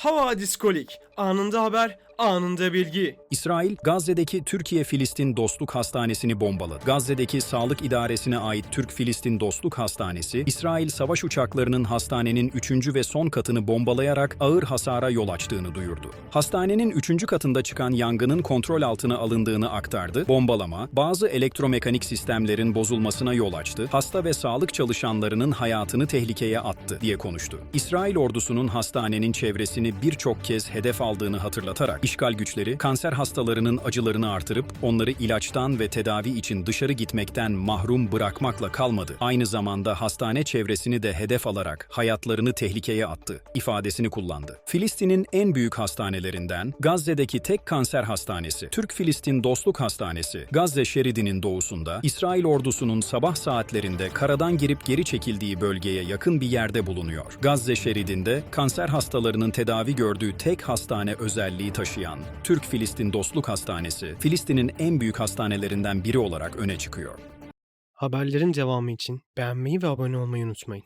Havadis Kolik. Anında haber, anında bilgi. İsrail, Gazze'deki Türkiye-Filistin Dostluk Hastanesi'ni bombaladı. Gazze'deki Sağlık İdaresi'ne ait Türk-Filistin Dostluk Hastanesi, İsrail savaş uçaklarının hastanenin 3. ve son katını bombalayarak ağır hasara yol açtığını duyurdu. Hastanenin 3. katında çıkan yangının kontrol altına alındığını aktardı. Bombalama, bazı elektromekanik sistemlerin bozulmasına yol açtı, hasta ve sağlık çalışanlarının hayatını tehlikeye attı diye konuştu. İsrail ordusunun hastanenin çevresini birçok kez hedef aldığını hatırlatarak işgal güçleri kanser hastalarının acılarını artırıp onları ilaçtan ve tedavi için dışarı gitmekten mahrum bırakmakla kalmadı. Aynı zamanda hastane çevresini de hedef alarak hayatlarını tehlikeye attı ifadesini kullandı. Filistin'in en büyük hastanelerinden Gazze'deki tek kanser hastanesi, Türk-Filistin Dostluk Hastanesi, Gazze şeridinin doğusunda İsrail ordusunun sabah saatlerinde karadan girip geri çekildiği bölgeye yakın bir yerde bulunuyor. Gazze şeridinde kanser hastalarının tedavi gördüğü tek hastane özelliği taşıyan Türk-Filistin Dostluk Hastanesi, Filistin'in en büyük hastanelerinden biri olarak öne çıkıyor. Haberlerin devamı için beğenmeyi ve abone olmayı unutmayın.